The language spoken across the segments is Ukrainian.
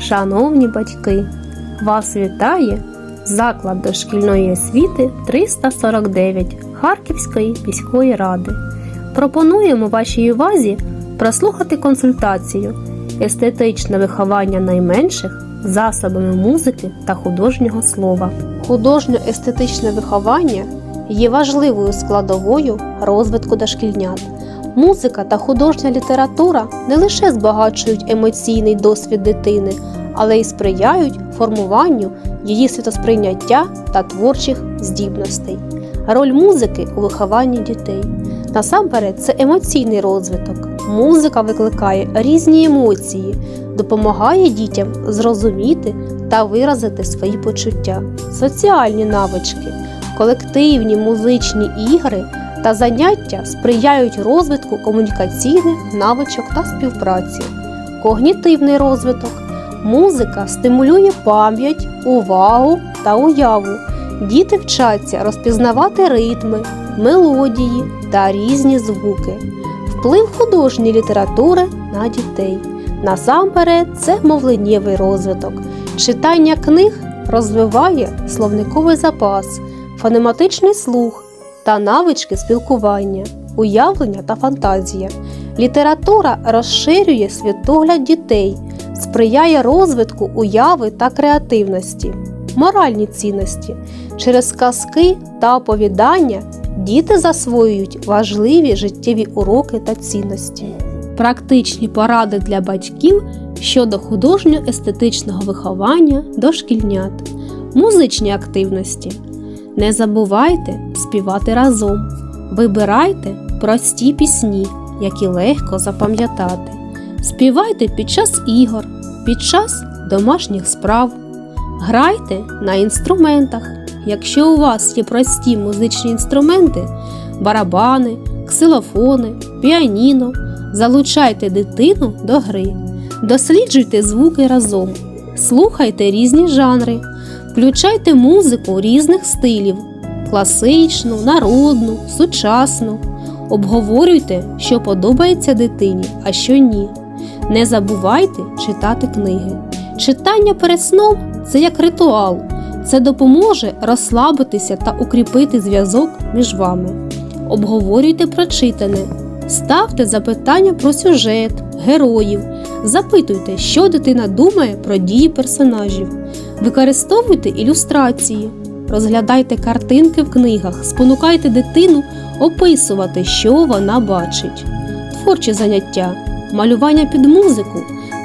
Шановні батьки, вас вітає заклад дошкільної освіти 349 Харківської міської ради. Пропонуємо вашій увазі прослухати консультацію естетичне виховання найменших засобами музики та художнього слова. Художньо-естетичне виховання є важливою складовою розвитку дошкільнят. Музика та художня література не лише збагачують емоційний досвід дитини, але й сприяють формуванню її світосприйняття та творчих здібностей. Роль музики у вихованні дітей. Насамперед, це емоційний розвиток. Музика викликає різні емоції, допомагає дітям зрозуміти та виразити свої почуття, соціальні навички, колективні музичні ігри та заняття сприяють розвитку комунікаційних навичок та співпраці, когнітивний розвиток. Музика стимулює пам'ять, увагу та уяву. Діти вчаться розпізнавати ритми, мелодії та різні звуки. Вплив художньої літератури на дітей. Насамперед, це мовленнєвий розвиток. Читання книг розвиває словниковий запас, фонематичний слух та навички спілкування, уявлення та фантазія. Література розширює світогляд дітей, сприяє розвитку уяви та креативності, моральні цінності. Через казки та оповідання діти засвоюють важливі життєві уроки та цінності. Практичні поради для батьків щодо художньо-естетичного виховання дошкільнят, музичні активності. Не забувайте співати разом. Вибирайте прості пісні, які легко запам'ятати. Співайте під час ігор, під час домашніх справ. Грайте на інструментах. Якщо у вас є прості музичні інструменти, барабани, ксилофони, піаніно, залучайте дитину до гри, досліджуйте звуки разом, слухайте різні жанри, включайте музику різних стилів класичну, народну, сучасну. Обговорюйте, що подобається дитині, а що ні. Не забувайте читати книги. Читання перед сном це як ритуал. Це допоможе розслабитися та укріпити зв'язок між вами. Обговорюйте прочитане, ставте запитання про сюжет, героїв, запитуйте, що дитина думає про дії персонажів, використовуйте ілюстрації, розглядайте картинки в книгах, спонукайте дитину описувати, що вона бачить. Творчі заняття, малювання під музику.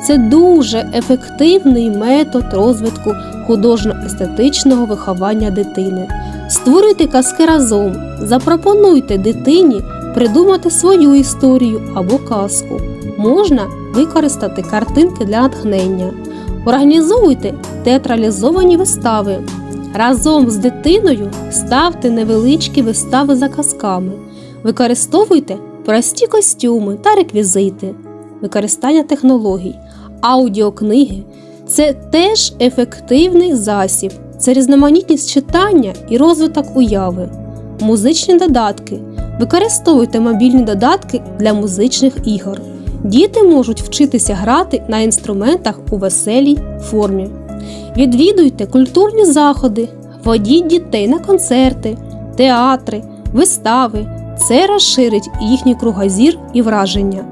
Це дуже ефективний метод розвитку художньо-естетичного виховання дитини. Створюйте казки разом, запропонуйте дитині придумати свою історію або казку. Можна використати картинки для натхнення. Організуйте театралізовані вистави. Разом з дитиною ставте невеличкі вистави за казками. Використовуйте прості костюми та реквізити, використання технологій, аудіокниги це теж ефективний засіб, це різноманітність читання і розвиток уяви, музичні додатки. Використовуйте мобільні додатки для музичних ігор. Діти можуть вчитися грати на інструментах у веселій формі. Відвідуйте культурні заходи, водіть дітей на концерти, театри, вистави. Це розширить їхній кругозір і враження.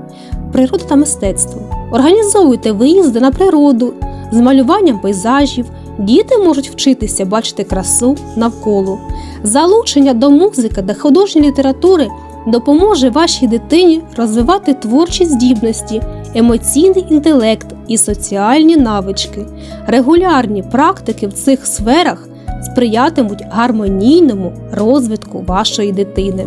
Природа та мистецтво. Організовуйте виїзди на природу з малюванням пейзажів. Діти можуть вчитися бачити красу навколо. Залучення до музики та художньої літератури допоможе вашій дитині розвивати творчі здібності, емоційний інтелект і соціальні навички. Регулярні практики в цих сферах сприятимуть гармонійному розвитку вашої дитини.